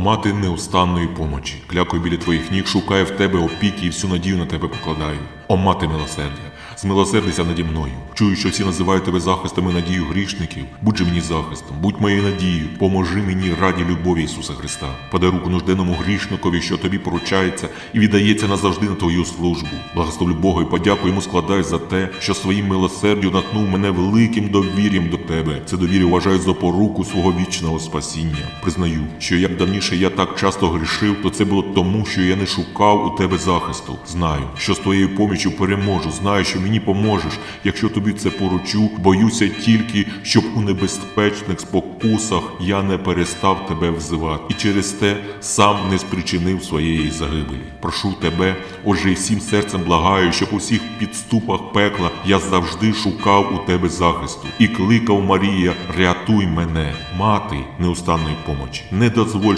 мати неустанної помочі. Клякою біля твоїх ніг шукаю в тебе опіки і всю надію на тебе покладаю. О мати милосердя, змилосердися наді мною. Чую, що всі називають тебе захистом і надією грішників. Будь же мені захистом, будь моєю надією, поможи мені раді любові Ісуса Христа. Подай руку нужденному грішникові, що тобі поручається і віддається назавжди на твою службу. Благословлю Бога і подяку йому складай за те, що своїм милосердю натнув мене великим довір'ям до тебе. Це довір'я вважаю за поруку свого вічного спасіння. Признаю, що як давніше я так часто грішив, то це було тому, що я не шукав у тебе захисту. Знаю, що з твоєю поміччю переможу. Знаю, що мені поможеш, якщо тобі це поручу. Боюся тільки, щоб у небезпечних спокусах я не перестав тебе взивати, і через те сам не спричинив своєї загибелі. Прошу тебе, отже, і всім серцем благаю, щоб у всіх підступах пекла я завжди шукав у тебе захисту і кликав Марія, рятуй мене, мати неустанної помочі. Не дозволь,